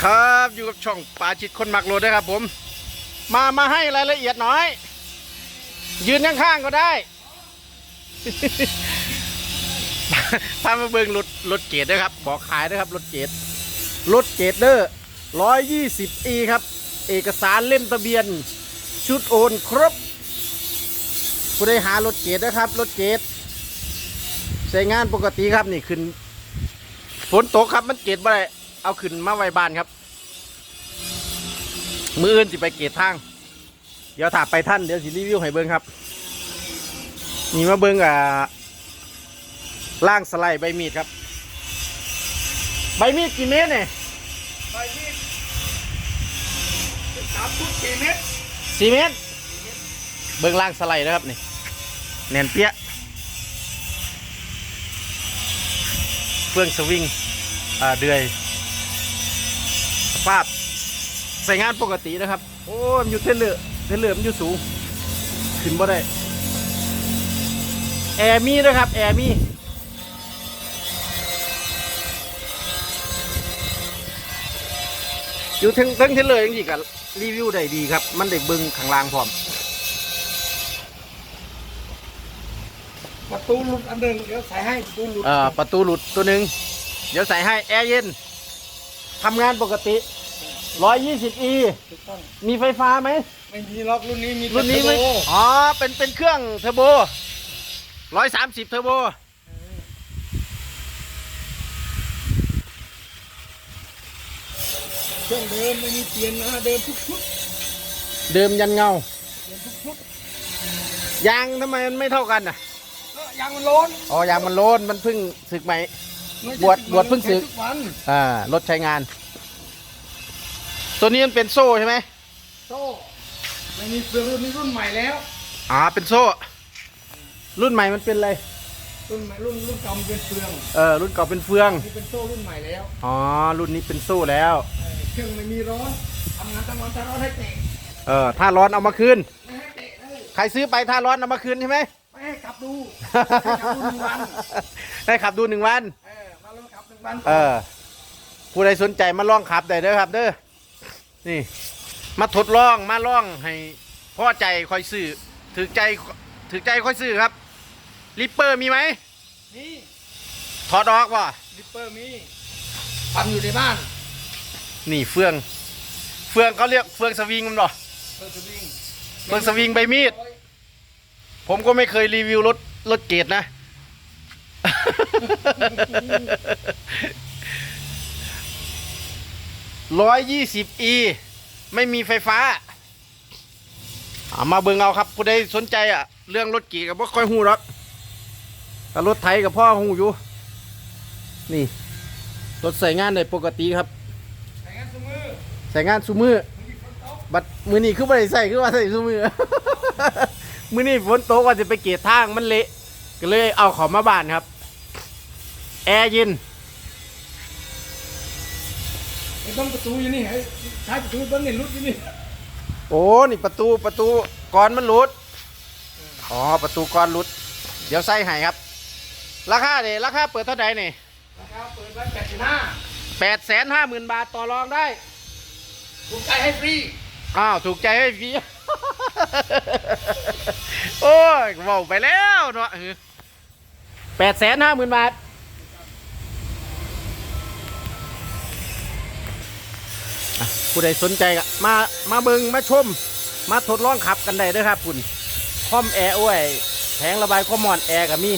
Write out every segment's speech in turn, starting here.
ครับอยู่กับช่องปาจิตคนมักรถนะครับผม มามาให้รายละเอียดหน่อย ยืนข้างๆก็ได้ พามาเบิ่งรถรถเกตนะครับ บอกขายนะครับรถเกตรถเกตเดอร์ร้อยยี่สิบเอีครับ เอกสารเล่มทะเบียน ชุดโอนครบผู้ได้หารถเกตนะครับรถเกตใช้งานปกติครับนี่ขึ้นฝนตกครับมันเกตบ่ได้ เอาขึ้นมาไว้บ้านครับ มืออื่นสิไปเกตทาง เดี๋ยวถาไปท่านเดี๋ยวสิรีวิวให้เบิ้งครับนี่มาเบิ้งอ่าล่างสไลด์ใบมีดครับ ใบมีดกี่เมตรเนี่ยไปที่สามฟุตสี่เมตรสี่เมตร เบิ้งล่างสไลด์นะครับนี่แน่นเปี้ยเฟื่องสวิงอ่าเดือย สภาพใส่งานปกตินะครับ โอ้ยมันอยู่เทเลอร์เทเลอร์มันอยู่สูง ขึ้นบ่ได้แอร์มีนะครับ แอร์มีอยู่ทั้งทั้งเทเลอร์ยังดีกับรีวิวได้ดีครับ มันได้เบิ้งข้างล่างพร้อมประตูหลุดอันหนึ่งเดี๋ยวใส่ให้ประตูหลุดเอ่อประตูหลุดตัวหนึ่งเดี๋ยวใส่ให้แอร์เย็นทำงานปกติ 120e ถูกต้องมีไฟฟ้าไหม ไม่มีล็อกรุ่นนี้มีแต่รุ่นนี้ไหมเทอโบอ๋อ เป็น เป็นเครื่องเทอร์โบ130เทอร์โบ เครื่องเดิมไม่มีเปลี่ยนนะเดิมทุกชุดเดิมยันเงา เดิมทุกชุดยางทำไมมันไม่เท่ากันอะ ก็ยางมันร้อนอ๋อ ยางมันโลนมันเพิ่งสึกใหม่ ไม่ใช่บวชทุกบวชเพิ่งศึก ใช้ทุกวันอ่ารถใช้งาน ตัวนี้มันเป็นโซ่ใช่ไหมโซ่ไม่มีเปลืองรุ่นนี้รุ่นใหม่แล้วอ๋อเป็นโซ่ รุ่นใหม่มันเป็นอะไรรุ่นใหม่รุ่นรุ่นเก่ามันเป็นเปลืองเออรุ่นเก่าเป็นเฟืองนี่เป็นโซ่รุ่นใหม่แล้วอ๋อรุ่นนี้เป็นโซ่แล้วเออเครื่องไม่มีร้อนทำงานทั้งวันถ้าร้อนให้เตะเออถ้าร้อนเอามาคืนไม่ให้เตะเลยใครซื้อไปถ้าร้อนเอามาคืนใช่ไหมไม่ให้ขับดูให้ขับดูหนึ่งวันได้ขับดูหนึ่งวันเออมาลองขับหนึ่งวันเออผู้ใดสนใจมาลองขับได้เด้อครับเด้อ นี่ มาทดลองมาลองให้พอใจคอยซื้อถือใจถือใจคอยซื้อครับลิปเปอร์มีไหมนี่ถอดออกว่ะลิปเปอร์มีทำอยู่ในบ้าน นี่เฟือง เฟืองเขาเรียกเฟืองสวิงมันเหรอเฟิร์สวิงเฟิร์สวิงใบมีด ผมก็ไม่เคยรีวิวรถรถเกรดนะ ร้อยยี่สิบอีไม่มีไฟฟ้าอามาเบิ่งเอาครับผู้ใดสนใจอะ เรื่องรถเกีกับว่าค่อยหูหรอกแต่รถไถกับพ่อหูอยู่ นี่ รถใส่งานได้ปกติครับแต่งั้นสมือใส่งานซูมือมีฝนตกบัดมือนี่คือบ่ได้ใส่คือว่าใส่ซูมือมือนี่ฝนตกว่าจะไปเกตทางมันเละก็เลยเอาของมาบ้านครับ แอร์เย็น ไม่ต้องประตูอยู่นี่ให้ใช้ประตูเบิ้งเห็นรุดอยู่นี่โอ้นี่ประตูประตูก่อนมันหลุดอ๋อประตูก่อนหลุด เดี๋ยวใส่ให้ครับ ราคาเนี่ยราคาเปิดเท่าไหร่เนี่ยราคาเปิดไว้แปดสิบห้าแปดแสนห้าหมื่นบาทต่อรองได้ ถูกใจให้ฟรีอ้าวถูกใจให้ฟรี โอ้ยเว่าไปแล้วเนาะแปดแสนห้าหมื่นบาท ผู้ใดสนใจก็มามาเบิงมาชม มาทดลองขับกันได้เด้วยครับคุณคอมแอร์โอ้ยแผงระบายความร้อนแอร์ก็มี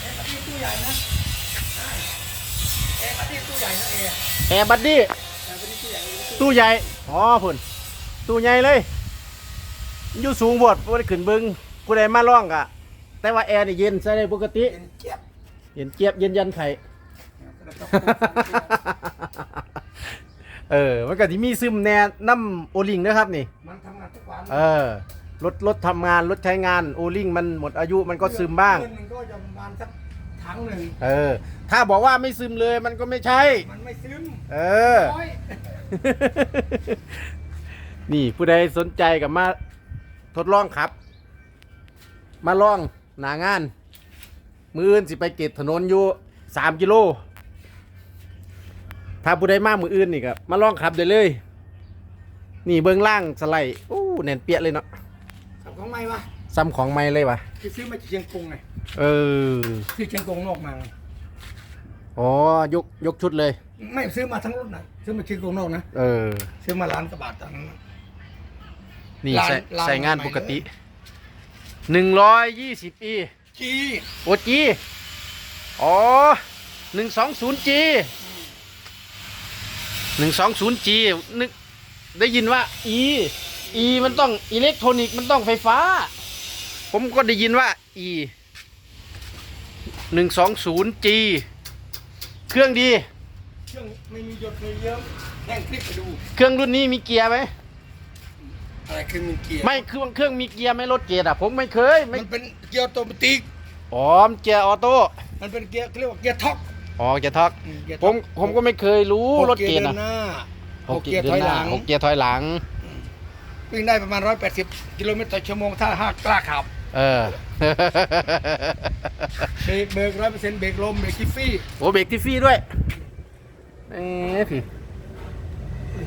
แอร์ที่ตู้ใหญ่นะใช่แอร์ที่ตู้ใหญ่นะแอร์แอร์บัดดี้แอร์ที่ตู้ใหญ่ตู้ใหญ่อ๋อพุ่นตู้ใหญ่เลย อยู่สูงบดบ่ได้ขึ้นเบิงผู้ใดมาล่องกะ แต่ว่าแอร์นี่เย็นใส่ได้ปกติ เป็นเจี๊ยบเย็นเจี๊ยบเย็นยันไข่ เออ มันก็ที่มีซึมแน่น้ำโอลิงนะครับนี่ มันทำงานทุกวันเออ รถรถทำงานรถใช้งานโอลิงมันหมดอายุมันก็ซึมบ้าง เดือนหนึ่งก็จะประมาณสักถังหนึ่งเออ ถ้าบอกว่าไม่ซึมเลยมันก็ไม่ใช่ มันไม่ซึมเออ น้อยนี่ผู้ใดสนใจกับมาทดลองครับ มาลอง หนางาน มืออื่นสิไปเกตถนนอยู่สามกิโล ถ้าผู้ใดมามืออื่นนี่ก็มาลองขับได้เลย นี่เบื้องล่างสไลด์อู้แน่นเปียเลยเนาะขับของไม่วะซ้ำของไม่เลยวะคือซื้อมาจากเชียงกงไงเออ ซื้อเชียงกงนอกมาไงอ๋อยกยกชุดเลย ไม่ซื้อมาทั้งรถนะซื้อมาเชียงกงนอกนะเออ ซื้อมาล้านกว่าบาทตอนนั้นนะนี่ร้านใส่ร้านใส่งานใหม่ปกติ หนึ่งร้อยยี่สิบอีจีโอจีอ๋อหนึ่งสองศูนย์จีหนึ่งสองศูนย์จีนึกได้ยินว่า E E มันต้องอิเล็กทรอนิกส์มันต้องไฟฟ้า ผมก็ได้ยินว่า E หนึ่งสองศูนย์ G เครื่องดี เครื่องไม่มีหยดไม่เยิ้มแน่งคลิกไปดู เครื่องรุ่นนี้มีเกียร์ไหม อะไรคือมีเกียร์ไม่เครื่องเครื่องมีเกียร์ไหมรถเกียร์อะผมไม่เคยไม่มันเป็นเกียร์ออโตเมติกอ๋อมนเกียร์ออโต้มันเป็นเกียร์เขาเรียกว่าเกียร์ท็อกอ๋อเกียร์ท็อกอืเกียร์ผท็อมกผมก็ไม่เคยรู้หกรถเกียร์ดินะนหน้าหกเกียร์ถอยหลัง หกเกียร์ถอยหลัง วิ่งได้ประมาณ 180 กิโลเมตรต่อชั่วโมงถ้าหากกล้าขับ เออ เบรกเบรกร้อยเปอร์เซ็นต์เบรกลมเบรกคิฟฟี่โอ้เบรกที่ฟรีด้วยเอ๊ะพี่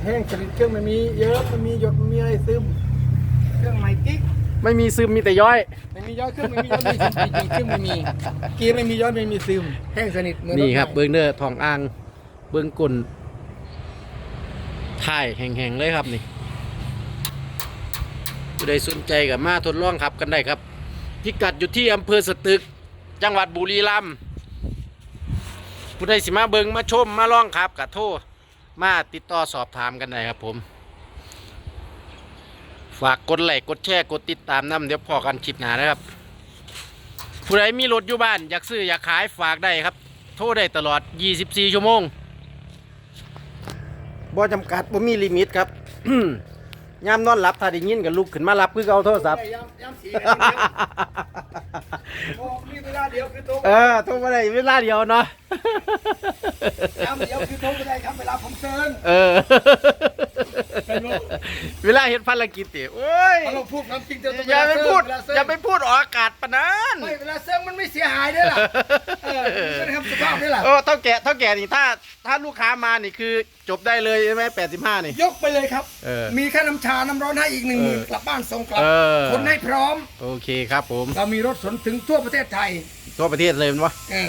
แห้งสนิทเครื่องไม่มีเยอะไม่มีหยดไม่มีอะไรซึม เครื่องใหม่กิ๊กไม่มีซึมมีแต่ย้อย ไม่มีย้อยเครื่องไม่มีย้อยไม่มีซึมจริงๆเครื่องไม่มีเกียร์ไม่มีย้อยไม่มีซึม แห้งสนิทเหมือนนี่ครับถใหม่เบิ้งเด้อทองอ่างเบิ้งกลนถ่ายแห่งๆเลยครับนี่ผู้ใดสนใจกับมาทดลองขับกันได้ครับ พิกัดอยู่ที่อำเภอสตึก จังหวัดบุรีรัมย์ผู้ใดสิมาเบิงมาชมมาลองขับกับโทร มาติดต่อสอบถามกันได้ครับผม ฝากกดไลค์กดแชร์กดติดตามน้ำเดี๋ยวพอกันคลิปหน้านะครับ ผู้ใดมีรถอยู่บ้านอยากซื้ออยากขายฝากได้ครับ โทรได้ตลอด 24 ชั่วโมงบ่จำกัดบ่มีลิมิตครับ ยามนอนหลับถ้าได้ยินก็ลุกขึ้นมารับคือเอาโทรศัพท์ ย้ำย้ำสีกันอย่างเดียวโอ้มีเวลาเดียวคือโทรเออโทรมาได้เวลาเดียวเนาะย้ำเดียวคือโทรไม่ได้ครับเวลาผมเชิญ เออ เวลาเห็นภารกิจติโอ้ยถ้าเราพูดความจริงจะอย่าไปพูดเวลเซิร์นอย่าไปพูดออกอากาศปะนั้นไม่เวลาเซิร์นมันไม่เสียหายด้วยล่ะเออมันเป็นคำสุภาพด้วยล่ะโอ้เท่าแก่เท่าแก่นี่ถ้าถ้าลูกค้ามานี่คือจบได้เลยใช่ไหมแปดสิบห้านี่ ยกไปเลยครับเออมีค่าน้ำชา น้ำร้อนให้อีกหนึ่งหมื่นเออกลับบ้านส่งกลับเออคนให้พร้อม โอเคครับผม เรามีรถสนถึงทั่วประเทศไทย ทั่วประเทศเลยมั้ยวะเออ